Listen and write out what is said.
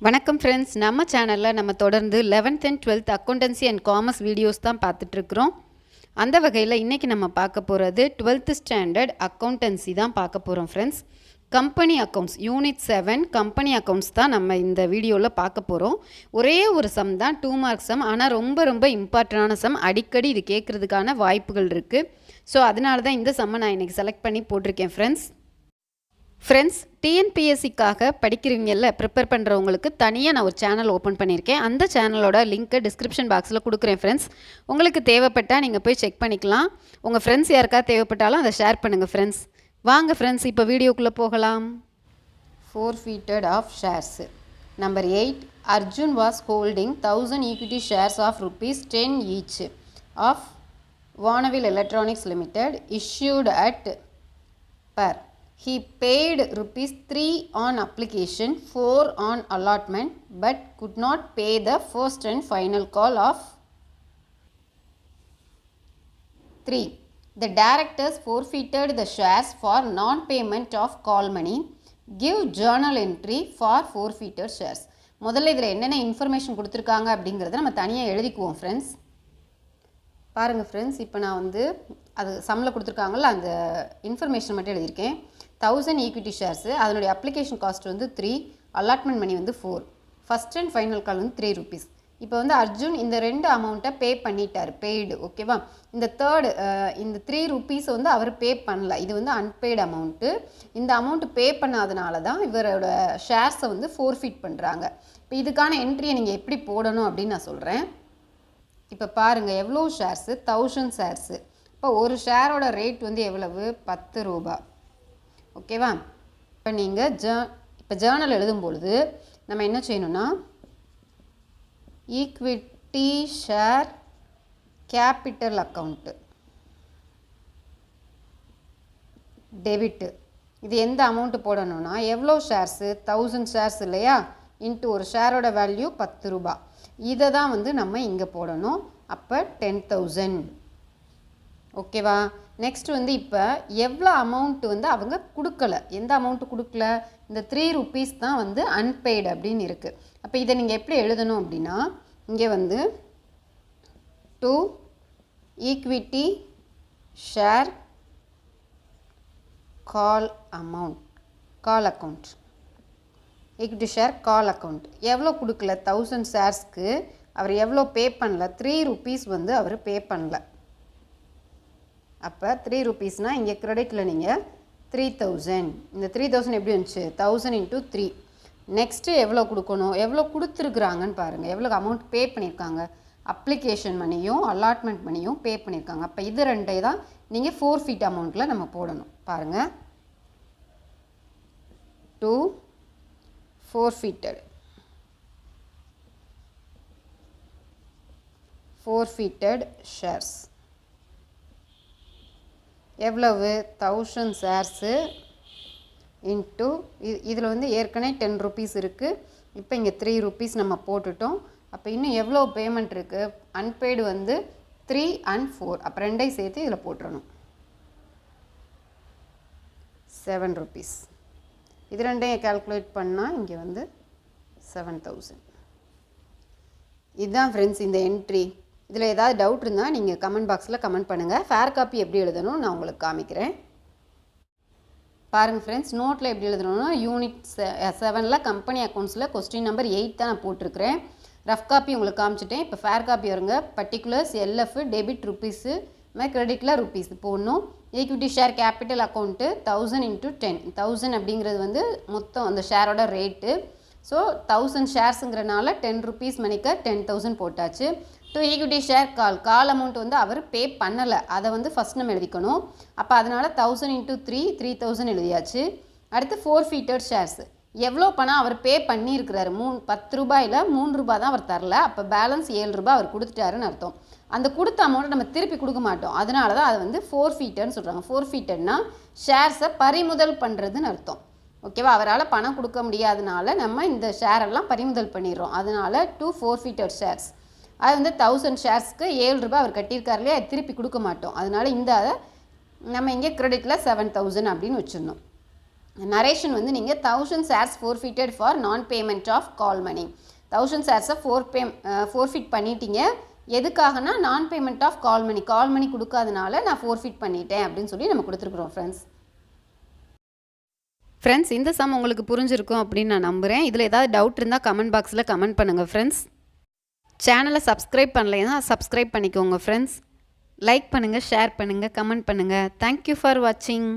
வணக்கம் ஃப்ரெண்ட்ஸ் நம்ம சேனலில் நம்ம தொடர்ந்து eleventh and twelfth accountancy and commerce videos தான் பார்த்துட்ருக்குறோம் அந்த வகையில் இன்றைக்கி நம்ம பார்க்க போகிறது டுவெல்த்து ஸ்டாண்டர்ட் அக்கௌண்டன்சி தான் பார்க்க போகிறோம் friends company accounts unit seven company accounts தான் நம்ம இந்த வீடியோவில் பார்க்க போகிறோம் ஒரே ஒரு சம் தான் டூ மார்க் சம் ஆனால் ரொம்ப ரொம்ப இம்பார்ட்டண்டான சம் அடிக்கடி இது கேட்குறதுக்கான வாய்ப்புகள் இருக்குது ஸோ அதனால தான் இந்த சம்மை நான் இன்றைக்கி செலக்ட் பண்ணி போட்டிருக்கேன் ஃப்ரெண்ட்ஸ் ஃப்ரெண்ட்ஸ் டிஎன்பிஎஸ்சிக்காக படிக்கிறவங்கள ப்ரிப்பேர் பண்ணுறவங்களுக்கு தனியாக நான் ஒரு சேனல் ஓப்பன் பண்ணியிருக்கேன். அந்த சேனலோட லிங்க்கை டிஸ்கிரிப்ஷன் பாக்ஸில் கொடுக்குறேன் ஃப்ரெண்ட்ஸ் உங்களுக்கு தேவைப்பட்டால் நீங்கள் போய் செக் பண்ணிக்கலாம். உங்கள் ஃப்ரெண்ட்ஸ் யாருக்கா தேவைப்பட்டாலும் அதை ஷேர் பண்ணுங்கள் ஃப்ரெண்ட்ஸ் வாங்க ஃப்ரெண்ட்ஸ் இப்போ வீடியோக்குள்ளே போகலாம். Forfeited of shares number eight Arjun was holding thousand equity shares of rupees ten each of Vaanavil electronics limited issued at par he paid rupees 3 on application 4 on allotment but could not pay the first and final call of 3 the directors forfeited the shares for non payment of call money give journal entry for forfeited shares முதல்ல இதில் என்னென்ன information கொடுத்துருக்காங்க அப்படிங்கிறத நம்ம தனியாக எழுதிக்குவோம் friends பாருங்கள் friends இப்போ நான் வந்து அது சம்மில் கொடுத்துருக்காங்கல்ல அந்த இன்ஃபர்மேஷன் மட்டும் எழுதியிருக்கேன் தௌசண்ட் ஈக்விட்டி ஷேர்ஸு அதனுடைய அப்ளிகேஷன் காஸ்ட் வந்து த்ரீ அலாட்மெண்ட் மணி வந்து four first and final call வந்து த்ரீ ருபீஸ் இப்போ வந்து அர்ஜுன் இந்த ரெண்டு அமௌண்ட்டை பே பண்ணிட்டார் பெய்டு ஓகேவா இந்த தேர்டு இந்த த்ரீ ருபீஸ் வந்து அவர் பே பண்ணல. இது வந்து அன்பெய்டு அமௌண்ட்டு இந்த அமௌண்ட் பே பண்ணாதனால தான் இவரோட ஷேர்ஸை வந்து ஃபோர்ஃபிட் பண்ணுறாங்க இப்போ இதுக்கான என்ட்ரியை நீங்கள் எப்படி போடணும் அப்படின்னு நான் சொல்கிறேன் இப்போ பாருங்கள் எவ்வளோ ஷேர்ஸு தௌசண்ட் ஷேர்ஸு இப்போ ஒரு ஷேரோட ரேட் வந்து எவ்வளவு? பத்து ரூபா. ஓகேவா? இப்போ நீங்கள் ஜ இப்போ ஜேர்னல் எழுதும் பொழுது நம்ம என்ன செய்யணும்னா equity share capital account debit இது எந்த அமௌண்ட்டு போடணும்னா எவ்வளோ ஷேர்ஸு தௌசண்ட் ஷேர்ஸ் இல்லையா? இன்ட்டு ஒரு ஷேரோட வேல்யூ பத்து ரூபா. இதை தான் வந்து நம்ம இங்கே போடணும். அப்போ டென் தௌசண்ட் ஓகேவா? நெக்ஸ்ட் வந்து இப்போ எவ்வளோ அமௌண்ட் வந்து அவங்க கொடுக்கல? எந்த அமௌண்ட்டு கொடுக்கல? இந்த த்ரீ ருபீஸ் தான் வந்து அன்பெய்டு அப்படின்னு இருக்குது அப்போ இதை நீங்கள் எப்படி எழுதணும் அப்படின்னா இங்கே வந்து to equity share call amount call account equity share call account எவ்வளோ கொடுக்கல? தௌசண்ட் ஷேர்ஸ்க்கு அவர் எவ்வளோ பே பண்ணல? த்ரீ ருபீஸ் வந்து அவர் பே பண்ணல. அப்போ த்ரீ ருபீஸ்னால் இங்கே க்ரெடிட்டில் நீங்கள் த்ரீ தௌசண்ட் இந்த த்ரீ தௌசண்ட் எப்படி வந்துச்சு தௌசண்ட் இன்ட்டு த்ரீ நெக்ஸ்ட்டு எவ்வளோ கொடுக்கணும்? எவ்வளோ கொடுத்துருக்குறாங்கன்னு பாருங்கள் எவ்வளோ அமௌண்ட் பே பண்ணியிருக்காங்க? அப்ளிகேஷன் மணியும் அலாட்மெண்ட் மணியும் பே பண்ணியிருக்காங்க. அப்போ இது ரெண்டே தான் நீங்கள் ஃபோர் ஃபீட் அமௌண்ட்டில் நம்ம போடணும். பாருங்கள் to forfeited forfeited shares எவ்வளவு? தௌசண்ட் ஷேர்ஸு இன்ட்டு இதில் வந்து ஏற்கனவே டென் ருபீஸ் இருக்குது இப்போ இங்கே த்ரீ ருபீஸ் நம்ம போட்டுட்டோம். அப்போ இன்னும் எவ்வளோ பேமெண்ட் இருக்குது அன்பெய்டு வந்து த்ரீ அண்ட் ஃபோர் அப்போ ரெண்டையும் சேர்த்து இதில் போட்டுறணும். செவன் ருபீஸ் இது ரெண்டையும் கால்குலேட் பண்ணால் இங்கே வந்து செவன் தௌசண்ட் இதுதான் ஃப்ரெண்ட்ஸ் இந்த என்ட்ரி இதில் ஏதாவது டவுட் இருந்தால் நீங்கள் கமெண்ட் பாக்ஸில் கமெண்ட் பண்ணுங்கள் ஃபேர் காப்பி எப்படி எழுதணும் நான் உங்களுக்கு காமிக்கிறேன். பாருங்கள் ஃப்ரெண்ட்ஸ் நோட்டில் எப்படி எழுதணும்னா யூனிட் செவனில் கம்பெனி அக்கௌண்ட்ஸில் கொஸ்டின் நம்பர் எயிட் தான் நான் போட்டிருக்கிறேன். ரஃப் காப்பி உங்களுக்கு காமிச்சிட்டேன். இப்போ ஃபேர் காப்பி வருங்க. பர்டிகுலர்ஸ் எல்எஃப் டெபிட் ருப்பீஸு மாதிரி கிரெடிட்டில் ருப்பீஸ் போடணும். Equity share capital account thousand into ten thousand அப்படிங்கிறது வந்து மொத்தம் அந்த ஷேரோட ரேட்டு ஸோ தௌசண்ட் ஷேர்ஸுங்கிறனால டென் ருபீஸ் மணிக்க டென் தௌசண்ட் போட்டாச்சு. To equity share call call amount வந்து அவர் பே பண்ணலை. அதை வந்து ஃபஸ்ட் நம்ம எழுதிக்கணும். அப்போ அதனால் thousand into three three thousand எழுதியாச்சு. அடுத்து ஃபோர் ஃபீட்டர் ஷேர்ஸ் எவ்வளோ பணம் அவர் பே பண்ணியிருக்கிறாரு? மூணு பத்து ரூபாயில் மூணு ரூபாய் தான் அவர் தரல. அப்போ பேலன்ஸ் ஏழு ரூபாய் அவர் கொடுத்துட்டாருன்னு அர்த்தம். அந்த கொடுத்த அமௌண்ட்டை நம்ம திருப்பி கொடுக்க மாட்டோம். அதனால தான் அதை வந்து ஃபோர் ஃபீட்டர்னு சொல்கிறாங்க ஃபோர் ஃபீட்டர்னா ஷேர்ஸை பறிமுதல் பண்ணுறதுன்னு அர்த்தம். ஓகேவா அவரால் பணம் கொடுக்க முடியாதனால நம்ம இந்த ஷேரெல்லாம் பறிமுதல் பண்ணிடுறோம். அதனால டூ ஃபோர் ஃபீட்டர் ஷேர்ஸ் அது வந்து தௌசண்ட் ஷேர்ஸ்க்கு ஏழு ரூபாய் அவர் கட்டியிருக்காரு இல்லையா? திருப்பி கொடுக்க மாட்டோம். அதனால இந்த நம்ம இங்கே கிரெடிட்டில் செவன் தௌசண்ட் அப்படின்னு வச்சிடணும். நரேஷன் வந்து நீங்கள் thousand shares forfeited for non payment of call money thousand ஷேர்ஸை four pay forfeit பண்ணிட்டீங்க. எதுக்காகனா நான் பேமெண்ட் ஆஃப் கால் மணி கால் மணி கொடுக்காதனால நான் ஃபோர்ஃபிட் பண்ணிட்டேன் அப்படின்னு சொல்லி நம்ம கொடுத்துருக்குறோம் ஃப்ரெண்ட்ஸ் ஃப்ரெண்ட்ஸ் இந்த சம் உங்களுக்கு புரிஞ்சிருக்கும் அப்படின்னு நான் நம்புகிறேன் இதில் ஏதாவது டவுட் இருந்தால் கமெண்ட் பாக்ஸில் கமெண்ட் பண்ணுங்கள் ஃப்ரெண்ட்ஸ் சேனலை சப்ஸ்கிரைப் பண்ணலைன்னா சப்ஸ்கிரைப் பண்ணிக்கோங்க ஃப்ரெண்ட்ஸ் லைக் பண்ணுங்கள் ஷேர் பண்ணுங்கள் கமெண்ட் பண்ணுங்கள் தேங்க்யூ ஃபார் வாட்சிங்